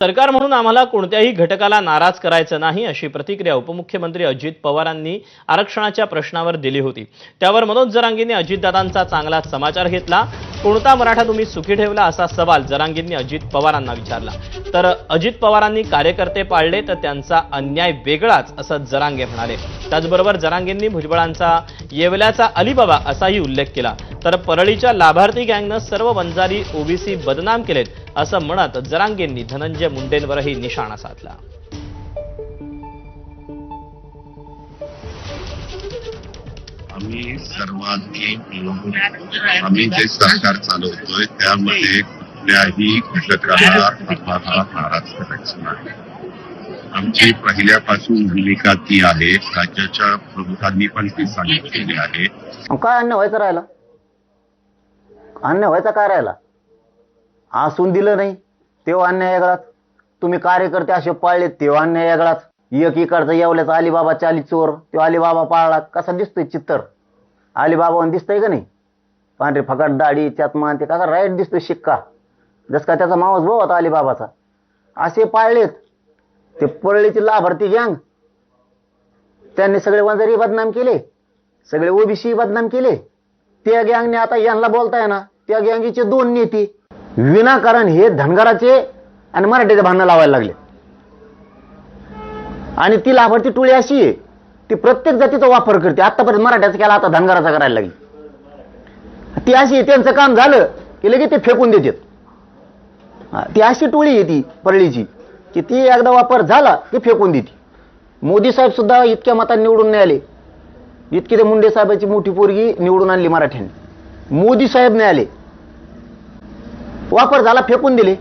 सरकार म्हणून आम्हाला कोणत्याही घटकाला नाराज करायचं नाही अशी प्रतिक्रिया उपमुख्यमंत्री अजित पवारांनी आरक्षणाच्या प्रश्नावर दिली होती. त्यावर मनोज जरांगेंनी अजितदादांचा चांगला समाचार घेतला. कोणता मराठा तुम्ही सुखी ठेवला असा सवाल जरांगेंनी अजित पवारांना विचारला. तर अजित पवारांनी कार्यकर्ते पाळले तर त्यांचा अन्याय वेगळाच असं जरांगे म्हणाले. त्याचबरोबर जरांगेंनी भुजबळांचा येवल्याचा अलिबाबा असाही उल्लेख केला. तर परळीच्या लाभार्थी गँगनं सर्व वंजारी ओबीसी बदनाम केलेत. असं म्हणत जरांगेंनी धनंजय मुंडेंवरही निशाणा साधला. आम्ही सर्वांनी मिळून आम्ही जे सरकार चालवतोय त्यामध्ये कुठल्याही घटकाला आम्हाला नाराज करायचं नाही. आमची पहिल्यापासून भूमिका ती आहे राज्याच्या प्रमुखांनी पण ती सांगितलेली आहे. काय अन्य व्हायचं राहिला? अन्य व्हायचा काय राहिला? आसून दिलं नाही. तेव्हा अन्याय वेगळाच तुम्ही कार्यकर्ते असे पाळले तेव्हा अन्याय वेगळाच एक इकडचा येवल्याचा अलिबाबा चाली चोर तो अलिबाबा पाळला कसा दिसतोय चित्तर? अलिबाबा दिसतंय का नाही? पांढरी फकाट दाढी चतमान ते कसा राईट दिसतोय शिक्का. जस का त्याचा मावस भाऊ होता अलिबाबाचा. असे पाळलेत. ते परळीची लाभार्थी गँग. त्यांनी सगळे वंजारी बदनाम केले. सगळे ओबीसी बदनाम केले. त्या गँगने आता यांना बोलताय ना त्या गँगीचे दोन नेते विनाकारण हे धनगराचे आणि मराठीचे भांडणं लावायला लागले. आणि ती लाभार्थी टोळी अशी आहे ती प्रत्येक जातीचा वापर करते. आतापर्यंत मराठ्याचा केला आता धनगराचा करायला लागली. ती अशी आहे, त्यांचं काम झालं की लगेच ते फेकून देतात. ती अशी टोळी आहे ती परळीची की ती एकदा वापर झाला की फेकून देते. मोदी साहेब सुद्धा इतक्या मतांनी निवडून नाही आले. इतकी ते मुंडे साहेबाची मोठी पोरगी निवडून आणली मराठ्यांनी. मोदी साहेब नाही आले. वापर झाला फेकून दिले.